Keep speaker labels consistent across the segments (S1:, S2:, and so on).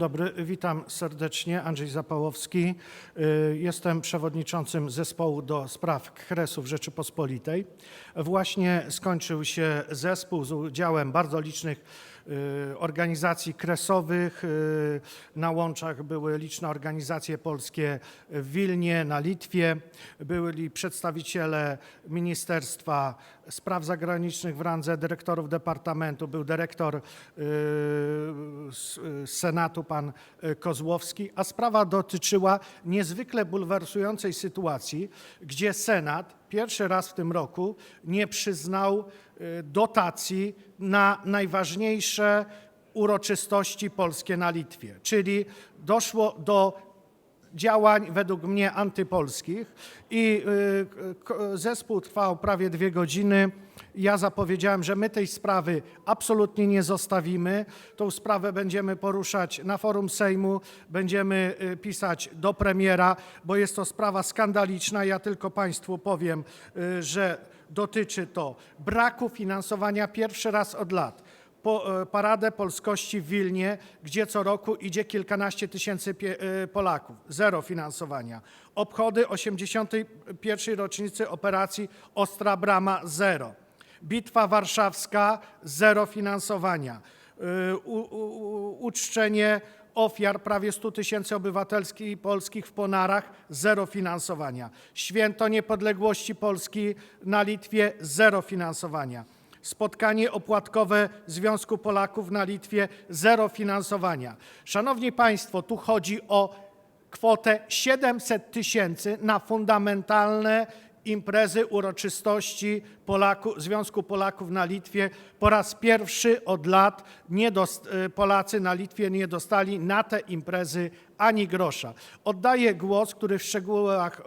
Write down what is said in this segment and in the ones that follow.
S1: Dobry, witam serdecznie. Andrzej Zapałowski. Y, Jestem przewodniczącym zespołu do spraw Kresów Rzeczypospolitej. Właśnie skończył się zespół z udziałem bardzo licznych y, organizacji kresowych. Y, Na łączach były liczne organizacje polskie w Wilnie, na Litwie. Byli przedstawiciele Ministerstwa Spraw Zagranicznych w randze dyrektorów departamentu. Był dyrektor y, z Senatu, pan y, Kozłowski, a sprawa dotyczyła niezwykle bulwersującej sytuacji, gdzie Senat pierwszy raz w tym roku nie przyznał y, dotacji na najważniejsze uroczystości polskie na Litwie, czyli doszło do działań według mnie antypolskich i y, zespół trwał prawie dwie godziny. Ja zapowiedziałem, że my tej sprawy absolutnie nie zostawimy. Tą sprawę będziemy poruszać na forum Sejmu, będziemy y, pisać do premiera, bo jest to sprawa skandaliczna. Ja tylko Państwu powiem, y, że dotyczy to braku finansowania pierwszy raz od lat e, Paradę Polskości w Wilnie, gdzie co roku idzie kilkanaście tysięcy e, Polaków. Zero finansowania. Obchody 81. rocznicy operacji Ostra Brama – zero. Bitwa Warszawska – zero finansowania. E, U, u, uczczenie ofiar prawie 100 tysięcy obywatelskich polskich w Ponarach – zero finansowania. Święto Niepodległości Polski na Litwie – zero finansowania. Spotkanie opłatkowe Związku Polaków na Litwie zero finansowania. Szanowni Państwo, tu chodzi o kwotę 700 tysięcy na fundamentalne imprezy, uroczystości Polaku, Związku Polaków na Litwie. Po raz pierwszy od lat y, Polacy na Litwie nie dostali na te imprezy ani grosza. Oddaję głos, który w szczegółach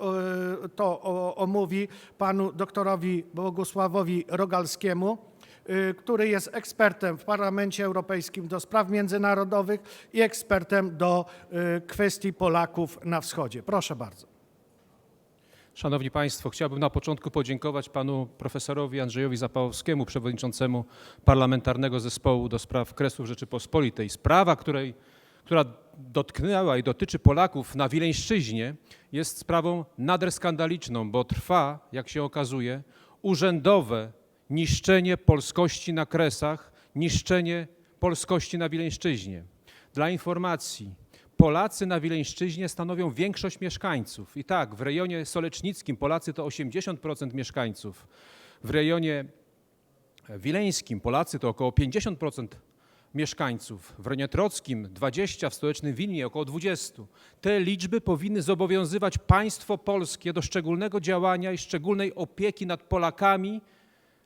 S1: y, to omówi panu doktorowi Bogusławowi Rogalskiemu y, który jest ekspertem w Parlamencie Europejskim do spraw międzynarodowych i ekspertem do y, kwestii Polaków na wschodzie. Proszę bardzo.
S2: Szanowni Państwo, chciałbym na początku podziękować panu profesorowi Andrzejowi Zapałowskiemu, przewodniczącemu Parlamentarnego Zespołu do Spraw Kresów Rzeczypospolitej. Sprawa, której, która dotknęła i dotyczy Polaków na Wileńszczyźnie, jest sprawą nader skandaliczną, bo trwa, jak się okazuje, urzędowe niszczenie polskości na Kresach, niszczenie polskości na Wileńszczyźnie. Dla informacji, Polacy na Wileńszczyźnie stanowią większość mieszkańców. I tak, w rejonie solecznickim Polacy to 80% mieszkańców. W rejonie wileńskim Polacy to około 50% mieszkańców. W rejonie trockim 20%, w stołecznym Wilnie około 20%. Te liczby powinny zobowiązywać państwo polskie do szczególnego działania i szczególnej opieki nad Polakami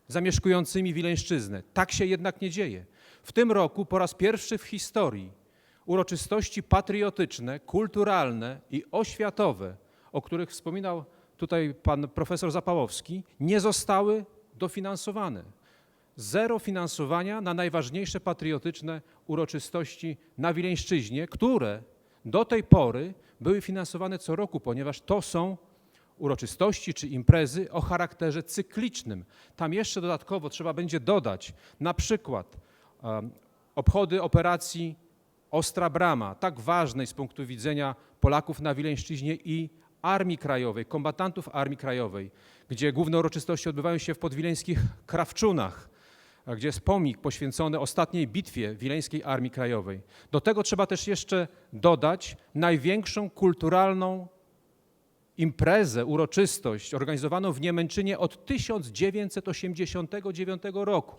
S2: zamieszkującymi Wileńszczyznę. Tak się jednak nie dzieje. W tym roku po raz pierwszy w historii uroczystości patriotyczne, kulturalne i oświatowe, o których wspominał tutaj pan profesor Zapałowski, nie zostały dofinansowane. Zero finansowania na najważniejsze patriotyczne uroczystości na Wileńszczyźnie, które do tej pory były finansowane co roku, ponieważ to są uroczystości czy imprezy o charakterze cyklicznym. Tam jeszcze dodatkowo trzeba będzie dodać na przykład um, obchody operacji Ostra Brama, tak ważnej z punktu widzenia Polaków na Wileńszczyźnie i Armii Krajowej, kombatantów Armii Krajowej, gdzie główne uroczystości odbywają się w podwileńskich Krawczunach, gdzie jest pomnik poświęcony ostatniej bitwie Wileńskiej Armii Krajowej. Do tego trzeba też jeszcze dodać największą kulturalną imprezę, uroczystość organizowaną w Niemęczynie od 1989 roku.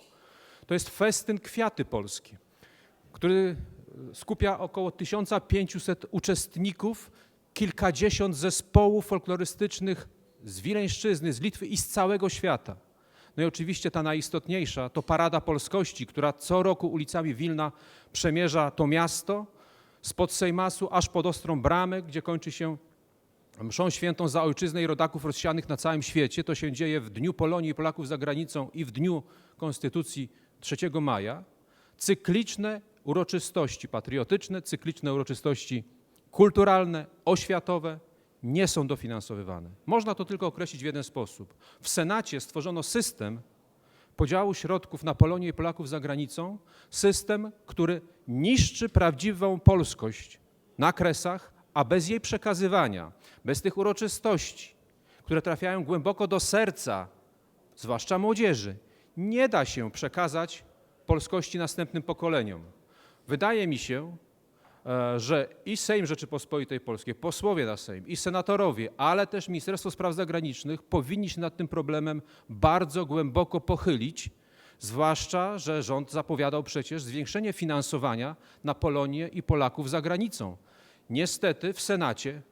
S2: To jest festyn Kwiaty Polskie, który skupia około 1500 uczestników, kilkadziesiąt zespołów folklorystycznych z Wileńszczyzny, z Litwy i z całego świata. No i oczywiście ta najistotniejsza to Parada Polskości, która co roku ulicami Wilna przemierza to miasto spod Sejmasu aż pod Ostrą Bramę, gdzie kończy się mszą świętą za ojczyznę i rodaków rozsianych na całym świecie. To się dzieje w Dniu Polonii i Polaków za granicą i w Dniu Konstytucji 3 maja. Cykliczne uroczystości patriotyczne, cykliczne uroczystości kulturalne, oświatowe nie są dofinansowywane. Można to tylko określić w jeden sposób. W Senacie stworzono system podziału środków na Polonię i Polaków za granicą system, który niszczy prawdziwą polskość na kresach, a bez jej przekazywania, bez tych uroczystości, które trafiają głęboko do serca, zwłaszcza młodzieży, nie da się przekazać polskości następnym pokoleniom. Wydaje mi się, że i Sejm Rzeczypospolitej Polskiej, posłowie na Sejm, i senatorowie, ale też Ministerstwo Spraw Zagranicznych powinni się nad tym problemem bardzo głęboko pochylić, zwłaszcza, że rząd zapowiadał przecież zwiększenie finansowania na Polonię i Polaków za granicą. Niestety w Senacie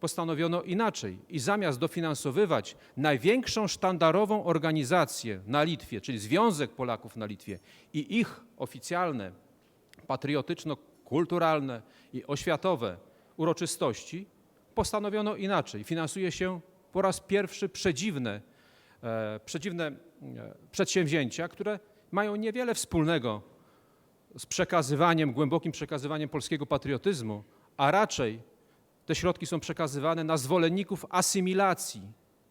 S2: postanowiono inaczej i zamiast dofinansowywać największą sztandarową organizację na Litwie, czyli Związek Polaków na Litwie i ich oficjalne patriotyczno-kulturalne i oświatowe uroczystości, postanowiono inaczej. Finansuje się po raz pierwszy przedziwne, e, przedziwne e, przedsięwzięcia, które mają niewiele wspólnego z przekazywaniem, głębokim przekazywaniem polskiego patriotyzmu, a raczej te środki są przekazywane na zwolenników asymilacji,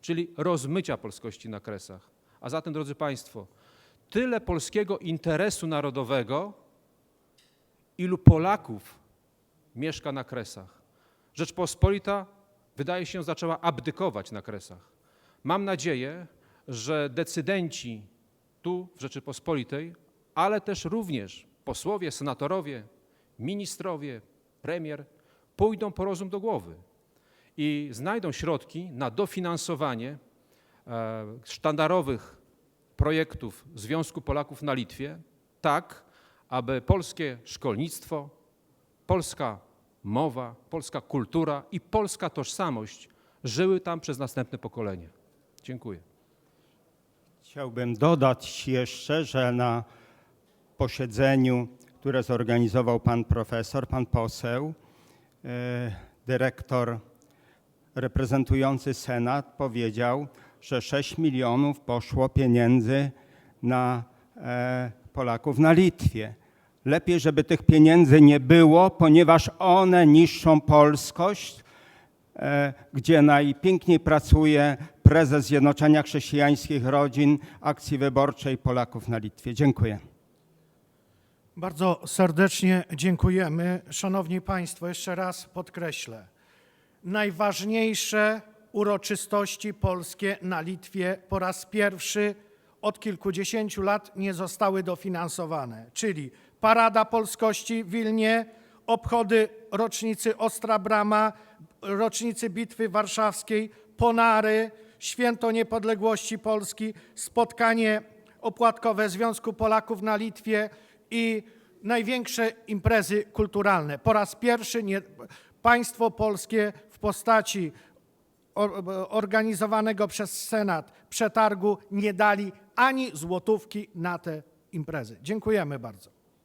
S2: czyli rozmycia polskości na kresach. A zatem, drodzy Państwo, tyle polskiego interesu narodowego, ilu Polaków mieszka na kresach. Rzeczpospolita, wydaje się, zaczęła abdykować na kresach. Mam nadzieję, że decydenci tu w Rzeczypospolitej, ale też również posłowie, senatorowie, ministrowie, premier pójdą po rozum do głowy i znajdą środki na dofinansowanie e, sztandarowych projektów Związku Polaków na Litwie, tak aby polskie szkolnictwo, polska mowa, polska kultura i polska tożsamość żyły tam przez następne pokolenie. Dziękuję.
S3: Chciałbym dodać jeszcze, że na posiedzeniu, które zorganizował pan profesor, pan poseł, e, dyrektor reprezentujący Senat powiedział, że 6 milionów poszło pieniędzy na e, Polaków na Litwie. Lepiej, żeby tych pieniędzy nie było, ponieważ one niszczą polskość, e, gdzie najpiękniej pracuje prezes Zjednoczenia Chrześcijańskich Rodzin Akcji Wyborczej Polaków na Litwie. Dziękuję.
S1: Bardzo serdecznie dziękujemy. Szanowni Państwo, jeszcze raz podkreślę. Najważniejsze uroczystości polskie na Litwie po raz pierwszy od kilkudziesięciu lat nie zostały dofinansowane, czyli Parada Polskości w Wilnie, obchody rocznicy Ostra Brama, rocznicy Bitwy Warszawskiej, Ponary, Święto Niepodległości Polski, spotkanie opłatkowe Związku Polaków na Litwie i największe imprezy kulturalne. Po raz pierwszy nie, państwo polskie w postaci or- organizowanego przez Senat przetargu nie dali ani złotówki na te imprezy. Dziękujemy bardzo.